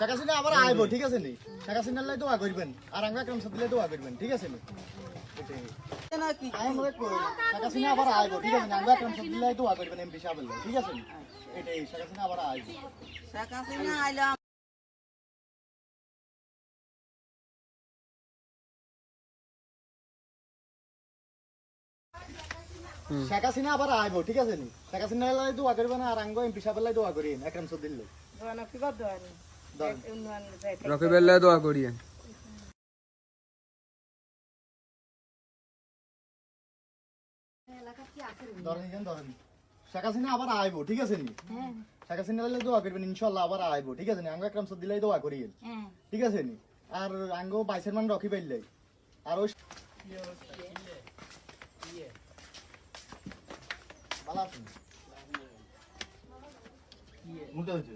টাকা সিনে আবার আইবো ঠিক আছে নি? টাকা সিনের লাই ওয়া করবেন আর আঙ্গো লাই তো ওয়া করবেন ঠিক আছে নি? এটাই। আমি মনে করি টাকা সিনে আবার আইবো ঠিক আছে নি? আঙ্গো লাই করবেন এমপি সাহেবের লাই ঠিক আছে নি? এটাই টাকা সিনে আবার আইবো। শেখ হাসিনা আবার আইবো ঠিক আছে নি? শেখ হাসিনা লাই দোয়া করবেন আর আঙ্গো এমপি সাহেবের লাই দোয়া করি একরম সদ্দিন লাই। ধরেন রকিবেল্লা দোয়া করিয়েন ধরেন এখানে ধরেন শেখ হাসিনা আবার আইবো ঠিক আছে নি? শেখ হাসিনা লাই দোয়া করবেন ইনশাল্লাহ আবার আইবো ঠিক আছে নি? আঙ্গো একরম সদ্দিন দোয়া করি ঠিক আছে নি? আর আঙ্গো বাইশের মান রকি পাইলাই। আর ওই ভালো আছেন? মুখটা হচ্ছে